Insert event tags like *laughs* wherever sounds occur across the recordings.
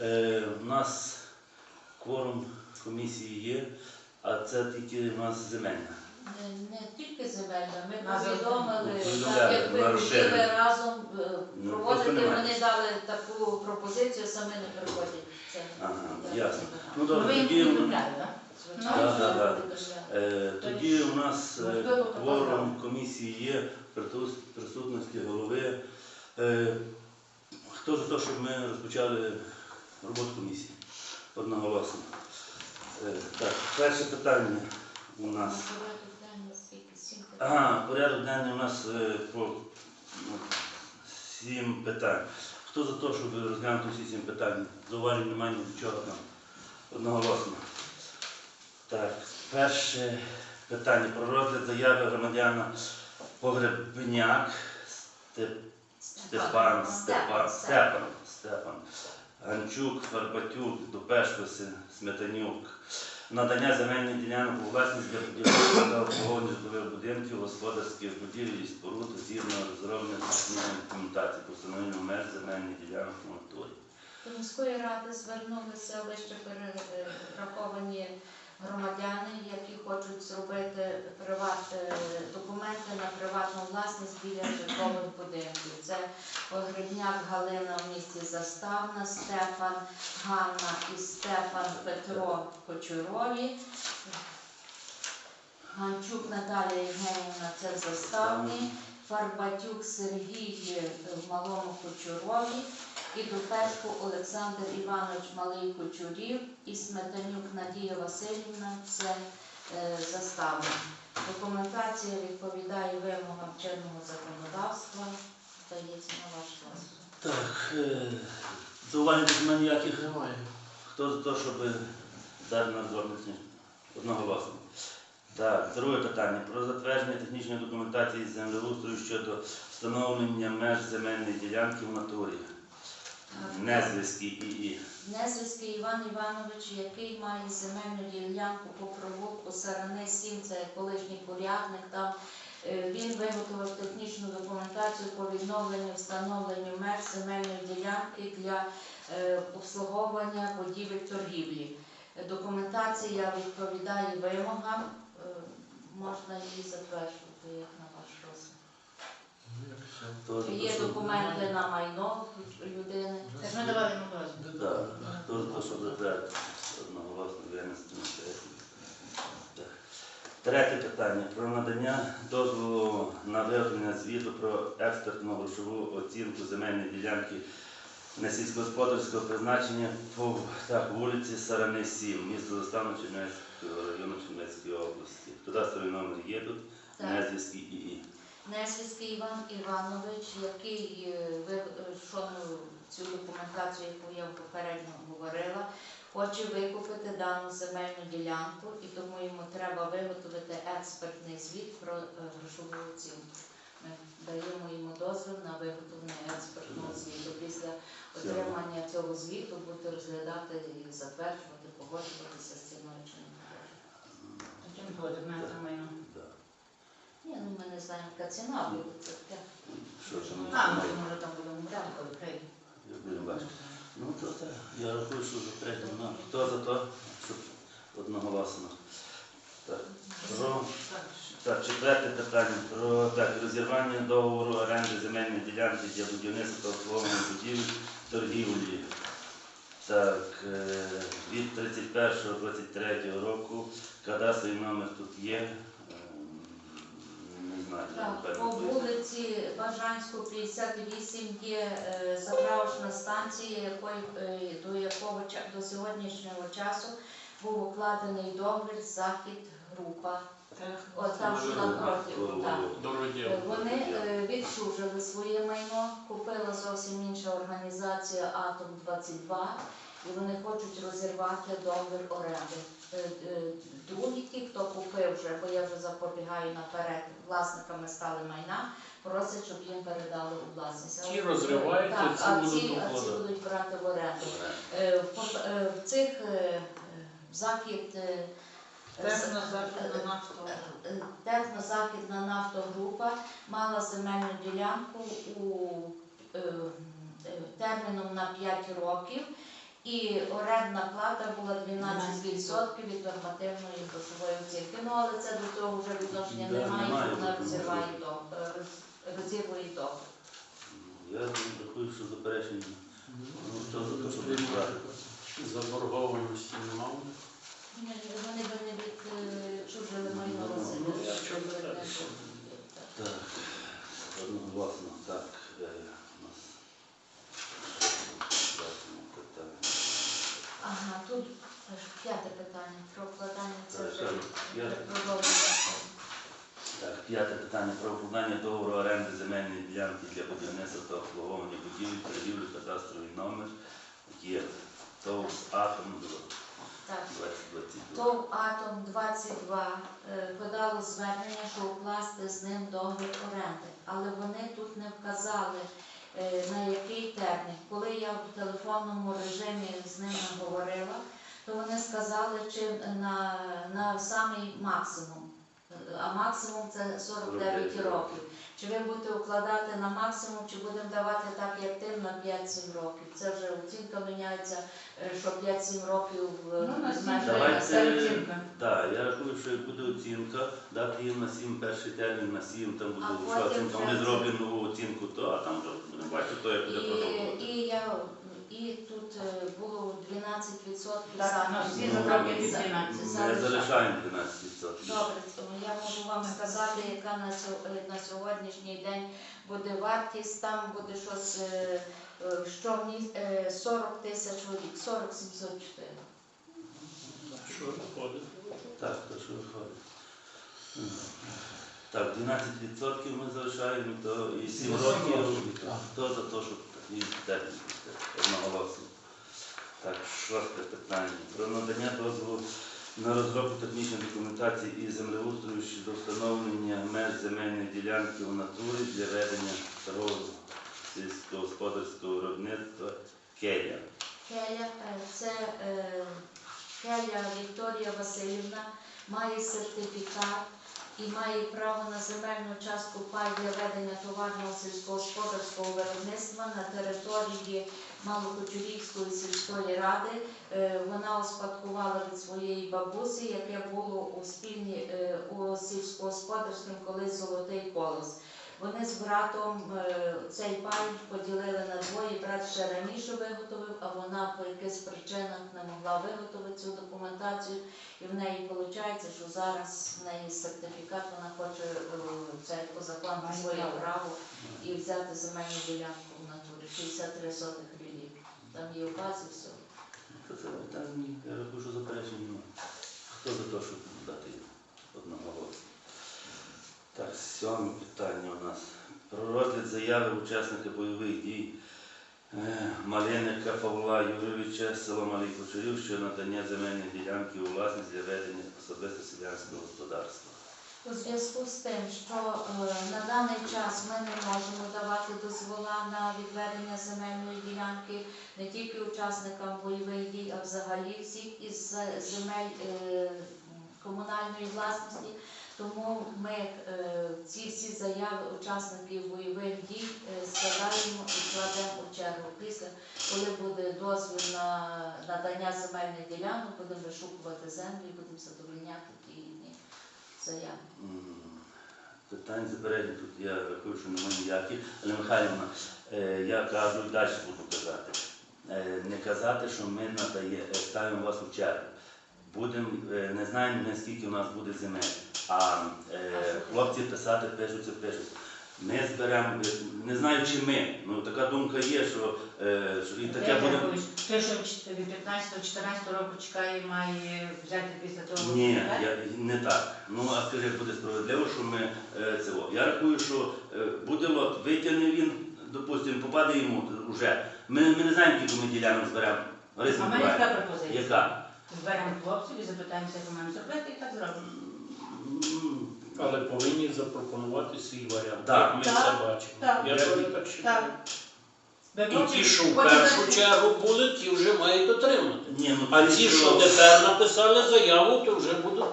Е, у нас кворум комісії є, а це тільки у нас земельна. Не, не тільки земельна, ми повідомили, так як хотіли разом е, Ну, проводити, вони дали таку пропозицію, самі не приходять. Це Ага, ясно. Ну Ну, добре, їм тоді. Ну, Да, да, да. е, тоді у нас е, кворум комісії є присутності голови. Е, хто за те, щоб ми розпочали роботу комісії? Одноголосно. Е, так, перше питання у нас. Ага, порядок денний у нас е, по ну, сім питань. Хто за те, щоб розглянути всі сім питань? Зауважень немає нічого там. Одноголосно. Так, перше питання про розгляд заяви громадяна Погребняк Степ- Степан, Степан, Степан, Степан, Ганчук, Фарбатюк, Дупешкоси, Сметанюк. Надання земельних ділянок у власність для будівництва та обслуговування житлових будинків, господарських будівель і споруд згідно розроблення технічної документації по встановленню меж земельних ділянок у натурі. До міської ради звернулися вище перераховані громадяни, які хочуть зробити приват, е, документи на приватну власність біля житлових будинків. Це Погребняк Галина в місті Заставна, Стефан Ганна і Стефан Петро Кочурові. Ганчук Наталія Євгенівна, це в Заставні. Фарбатюк Сергій е, в Малому Кочурові. І Дупешко Олександр Іванович Малий Кочурів і Сметанюк Надія Васильівна це е. Документація відповідає вимогам чинного законодавства. Здається на ваш розсуд. Так, е, зауважень до мене ніяких Немає. Хто за те, щоб дати на звернення одноголосно? Так, друге питання. Про затвердження технічної документації землеустрою щодо встановлення меж земельної ділянки в натурі. Незв'язки ІІ. Незвиський Іван Іванович, який має земельну ділянку по провулку Сарани 7, це колишній порядник там. Е, Він виготовив технічну документацію по відновленню встановленню меж земельної ділянки для е, обслуговування будівель торгівлі. Документація відповідає вимогам, е, можна її затверджувати як на. Ну, Є документи на майно людини. Так ми давали йому дозвіл. Так, хто за те, щоб затвердити одноголосно винести на сесію? Третє питання про надання дозволу на виготовлення звіту про експертну грошову оцінку земельної ділянки на сільськогосподарського призначення по так, вулиці Сарани 7, місто Заставно Чернівецького району Чернівецької області. Кадастровий номер є тут, Так. Незв'язки ІІ. Неслівський Іван Іванович, який е, ви- е, цю документацію, яку я попередньо говорила, хоче викупити дану земельну ділянку, і тому йому треба виготовити експертний звіт про е, грошову оцінку. Ми даємо йому дозвіл на виготовлення експертного звіту. Після отримання цього звіту буде розглядати і затверджувати, погоджуватися з ціною чи не погоджуватися. Чим ходить на це майно? Да. Ні, ну ми не знаємо, яка ціна буде. Це таке. Що ж ми А, може, може там будемо брати, коли. Я будемо бачити. Ну, то так. Я рахую, що вже третє. Ну, хто за то, щоб одноголосно. Так. Про, так, четверте питання. Про так, розірвання договору оренди земельної ділянки для будівництва та обслуговування будівель торгівлі. Так, е, від 31-23 року кадастровий номер тут є. Так, по вулиці Бажанську, 58 є е, заправочна станція, якої, е, до якого ча- до сьогоднішнього часу був укладений договір захід група. От там Дуже напроти. так. Е. Вони е, відчужили своє майно, купила зовсім інша організація Атом 22 і вони хочуть розірвати договір оренди. Е, е, Другі ті, хто купив вже, бо я вже запобігаю наперед, власниками стали майна, просять, щоб їм передали у власність. Ті розривають, так, а ці будуть а ці будуть брати в оренду. Е, В цих захід Технозахідна нафтогрупа мала земельну ділянку у терміном на 5 років І орендна плата була 12% від нормативної грошової оцінки. Ну але це до цього вже відношення Да, немає, немає, вона тому розірває що- до роз- розірвує договір. Я рахую, що заперечення. Ну, хто за те, щоб відправити? Заборгованості немає. Ні, Вони би не відчужили майно Ну, Василя. ну, я чого щоб так. одноголосно, так. е, тут аж п'яте питання про вкладання це Так, вже так, продовження. Так, п'яте питання про укладання договору оренди земельної ділянки для будівництва та обслуговування будівель, торгівлі, кадастровий номер є ТОВ Атом Так. 2022. ТОВ Атом 22 е, подало звернення, що укласти з ним договір оренди, але вони тут не вказали на який термін. Коли я в телефонному режимі з ними говорила, то вони сказали, чи на, на самий максимум. Е, А максимум це 49 49 років. Чи ви будете укладати на максимум, чи будемо давати так, як тим на 5-7 років? Це вже оцінка міняється, е, що 5-7 років е, Ну, оцінка. Так, я рахую, що буде оцінка, дати їм на 7 перший термін, на 7, там буде оцінка, вони зроблять нову оцінку, то, а там вже то як буде І, продовжувати. і, я, і тут е, було 12% Так, всі Ну, заправки ми- від 12. Ми залишаємо. залишаємо 12%. Добре, то я можу вам сказати, яка на, сьо- е, на сьогоднішній день буде вартість. Там буде щось, е, е, що е, 40 тисяч у рік, 40 704. Що виходить? Так, то що виходить. Так, 12% ми залишаємо, то і 7 років, то, за те, щоб і термін одноголосно. Так, шосте питання. Про надання дозволу на розробку технічної документації і землеустрою щодо встановлення меж земельної ділянки у натурі для ведення старого сільськогосподарського виробництва Келя. Келя, е, це е, Келя Вікторія Васильівна має сертифікат і має право на земельну частку пай для ведення товарного сільськогосподарського виробництва на території Малокочурівської сільської ради. Е, Вона успадкувала від своєї бабусі, яке було у спільні е, у сільськогосподарському колись золотий колос. Вони з братом е, цей пай поділили на двоє. Брат ще раніше виготовив, а вона по якихось причинах не могла виготовити цю документацію. І в неї виходить, що зараз в неї сертифікат, вона хоче е, це по своє право. і взяти земельну ділянку в натурі 63 сотих рілів. Там є указ і все. Це питання, я рахую, що заперечень немає. Хто за те, щоб дати одного голосу? Так, сьоме питання у нас. Про розгляд заяви учасника бойових дій е, Малиника Павла Юрійовича, село Малий Кучерів, що надання земельної ділянки у власність для ведення особисто селянського господарства. У зв'язку з тим, що е, на даний час ми не можемо давати дозвола на відведення земельної ділянки не тільки учасникам бойових дій, а взагалі всіх із земель е, комунальної власності. Тому ми е, ці всі заяви учасників бойових дій е, складаємо і кладемо у чергу. Після, коли буде дозвіл на надання земельних ділянок, будемо вишукувати землю і будемо задовольняти ті їхні заяви. Питань заперечень тут я рахую, що немає ніяких. Але Михайлівна, е, я кажу далі буду казати. Не казати, що ми ставимо вас у чергу. Будемо, е, не знаємо, наскільки у нас буде земель. А е, хлопці писати, пишуться, пишуться. Ми зберемо, е, не знаю, чи ми. Ну така думка є, що, е, що і таке буде. Те, що від 15-14 року чекає, має взяти після того. Ні, я, не так. Ну, а скажи, буде справедливо, що ми е, це. о. Я рахую, що е, буде лот, витягне він, допустимо, попаде йому вже. Ми, ми не знаємо, скільки ми ділянок зберемо. Лариса А в мене Миколаївна. така пропозиція. Яка? Зберемо хлопців і запитаємося, як ми маємо зробити, і так зробимо. Але повинні запропонувати свій варіант. Так. Ми Так, це бачимо. так. Я теж так вважаю. Так. І ті, що в першу чергу були, ті вже мають отримати. Ні, ну, А ті, що- що тепер написали заяву, то вже будуть.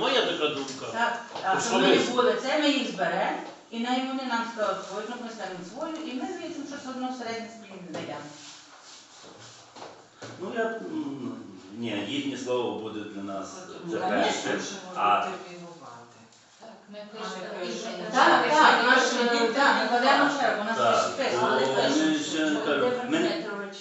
Моя така думка. Так, а що ми не Особисто. були, це ми їх зберемо, і най вони нам скажуть свою, ми ставимо свою, і ми звідси щось одно середнє спільне знайдемо. Ну я м, ні, їхнє слово буде для нас це Ну, перше. конечно. А Так, ми Але пишемо. ви і ж- ми- Так, Так, так, і наш ми- дім, так, ми ведемо чергу, у нас Так. є список. Ну, Але ми кажу, ще Володимир кажу, ми-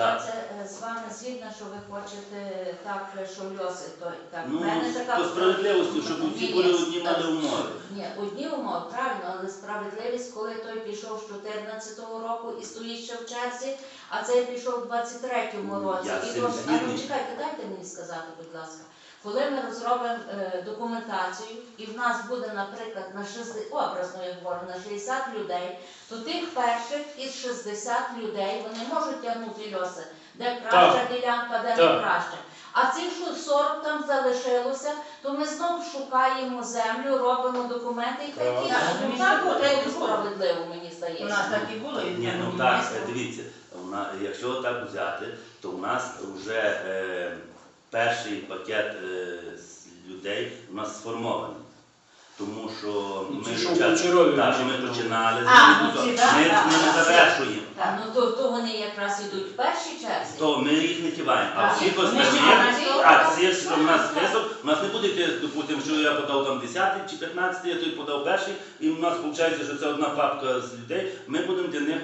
Це е, з вами згідно, що ви хочете так, що льоси, то так. Ну, мене така по справедливості, щоб всі були ні, одні мали умови. Ні, одні умови, правильно, але справедливість, коли той пішов з 14-го року і стоїть ще в черзі, а цей пішов в 23-му Ну, році. я І цим то- а ну згідний. чекайте, дайте мені сказати, будь ласка. Коли ми розробимо е, документацію, і в нас буде, наприклад, на 60, образно я говорю, на 60 людей, то тих перших із 60 людей вони можуть тягнути льоси, де краща ділянка, де не Так. краща. А цих що 40 там залишилося, то ми знову шукаємо землю, робимо документи і такі. Так, Ну, ну, так буде і справедливо, мені У нас так і було. і Ні, ну так, дивіться, у на- якщо так взяти, то у нас вже е, перший пакет е, людей у нас сформований. Тому що Ну, ми, що почали- та, що ми починали, з А, ну, ці, ми, да, ми не завершуємо. Так, ну то, то вони якраз йдуть в першій черзі. То ми їх не киваємо. А всі остальні, а всі, що в нас список, у нас не буде, йти, допустимо, що я подав там 10 чи 15, я той подав перший, і у нас виходить, що це одна папка з людей. Ми будемо для них,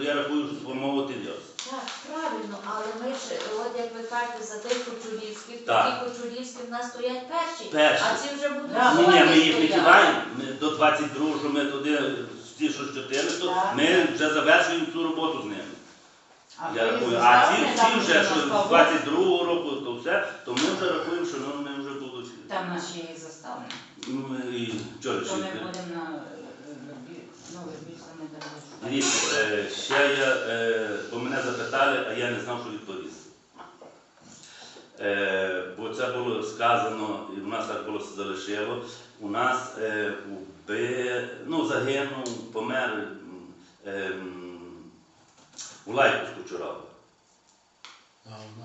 я рахую, сформовувати льос. Так, правильно, але ми ж, от як ви кажете, за тих кочурівських, то Так. ті кочурівські в нас стоять перші, Перші. а ці вже будуть. Ні, ні, ми їх не стояти. Ми до 22 що ми туди, ті, що з 14, Так. ми вже завершуємо цю роботу з ними. А Я рахую. А ці, ці вже, що з заставили. 22 року, то все, то ми вже рахуємо, що ну. Там наші є заставлені. Ну, і То ми будемо на е, вербі- ну, не дамо. Дивіться, е, ще я, е, бо мене запитали, а я не знав, що відповісти. Е, бо це було сказано, і в нас так було залишило. У нас е, уби, ну, загинув, помер м, ем, у лайку з Кучурава. Ну, ну,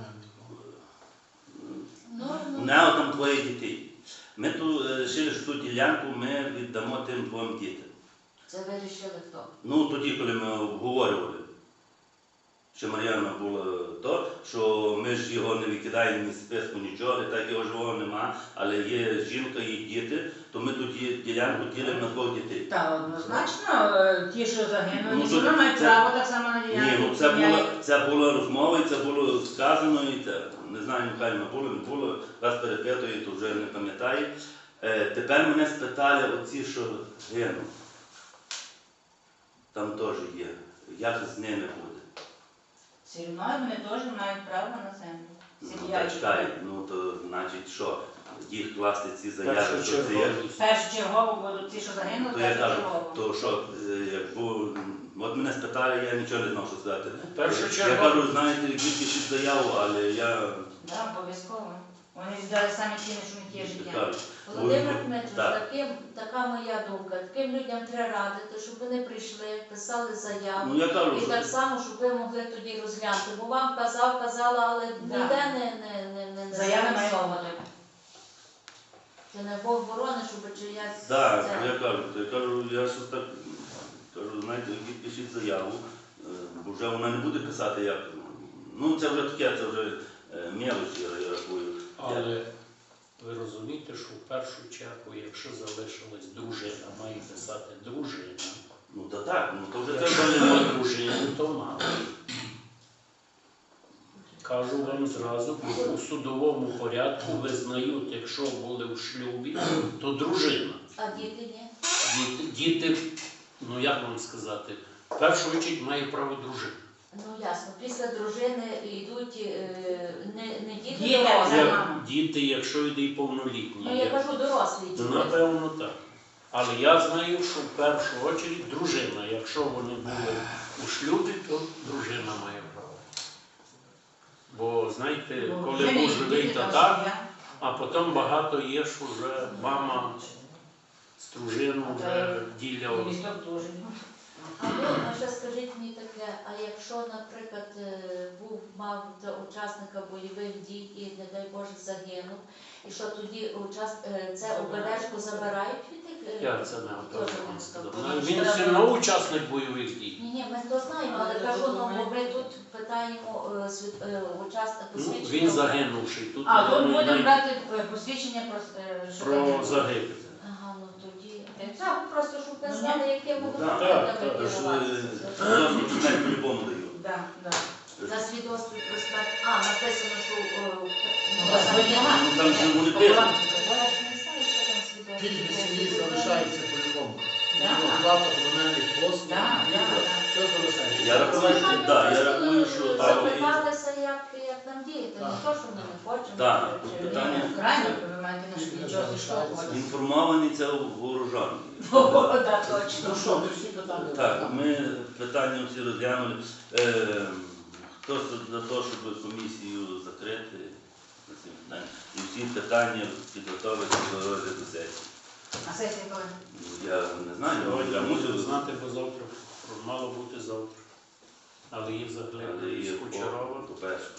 Не там двоє дітей. Ми ту що ту ділянку ми віддамо тим двом дітям. це вирішили хто? Ну, тоді, коли ми обговорювали, що Мар'яна була то, що ми ж його не викидаємо ні з списку, нічого, так його живого нема, але є жінка і діти, то ми тоді ділянку ділимо на двох дітей. Та однозначно, е, ті, що загинули, Ну, то мають це- право так само на Ні, ділянку. ну це була, це була розмова, і це було сказано, і не знаю, Михайло було, не було, раз перепитує, то вже не пам'ятаю. Е, тепер мене спитали оці, що гинуть. Там теж є. Як з ними буде? Все одно вони теж мають право на землю. Ну, Сім'я. та чекай, ну то значить що, їх класти ці заяви, що це є. Першочергово. Будуть ті, що загинули, То я кажу, першочергово. то що, е, як був, от мене спитали, я нічого не знав, що сказати. Першочергово. Я кажу, знаєте, ви пишіть заяву, але я Так, обов'язково. Вони віддали самі ціни, що не є життя. Володимир Ну, Дмитрович, так. таким, така моя думка. Таким людям треба радити, щоб вони прийшли, писали заяву. Ну я кажу, І що так само, щоб ви могли тоді розглянути. Бо вам казав, казала, але Да. ніде не, не, не, не, не Заяви мають зафіксовано. Не Бог борони, щоб чиясь Так, це. я кажу, я кажу, я щось так кажу, знаєте, ви пишіть заяву, е, бо вже вона не буде писати як. Ну це вже таке, це вже е, я рахую. Але ви розумієте, що в першу чергу, якщо залишилась дружина, має писати дружина. Ну та так, ну то вже це Якщо вже нема дружини, то мама. Кажу вам зразу, у судовому порядку визнають, якщо були в шлюбі, то дружина. А діти ні? Діти, діти, ну як вам сказати, в першу чергу має право дружина. Ну ясно. Після дружини йдуть е, не, не діти Діти, дорослі. Як маму. діти, якщо йде і повнолітні. Ну я є. кажу дорослі Ну, діти. напевно, так. Але я знаю, що в першу чергу дружина. Якщо вони були у шлюбі, то дружина має право. Бо знаєте, Бо коли був живий там татар, а потім багато є, що вже мама з дружиною вже діля. І вісток теж. А ви а ще скажіть мені таке, а якщо, наприклад, е, був мав та учасника бойових дій і, не дай Боже, загинув, і що тоді учас... е, це обережку забирають від тих? е, Я це не готовий вам не сказати. Він все одно учасник бойових дій. Ні, ні, ми то знаємо, але кажу, ну бо ви тут питаємо е, світ- е, учасника Ну, посвідчення. він загинувший. Тут А тут будемо брати е, посвідчення про, е, що про загибель. Ну. Так, просто щоб ви Ну, знали, Ну, документами так, так, Тож керуватися. не по-любому даю. Да, да. За свідоцтво про смерть. А, написано, що е, Ну, так, є. Ну там же вони пишуть. Ж не що там свідоцтво. Сім'ї залишається. Оплата комунальних послуг, Да, да, да. все залишається. Я рахую, да, я рахую, що так. Запиталися, як, як нам діяти. Не то, що ми не хочемо. Так, чи- тут питання. Ну, ви маєте на Тільки не що що хочете. Інформовані це вооружені. *laughs* О, да, точно. Ну що, ми всі питання Так, ми питання всі розглянули. Е, Хто за те, щоб комісію закрити на цим питанням? І всі питання підготовити до розгляду сесії. А сесії коли? Я не знаю, я мусив мусив знати, бо завтра мало бути завтра. Але їх Але є Кучерова. по-перше.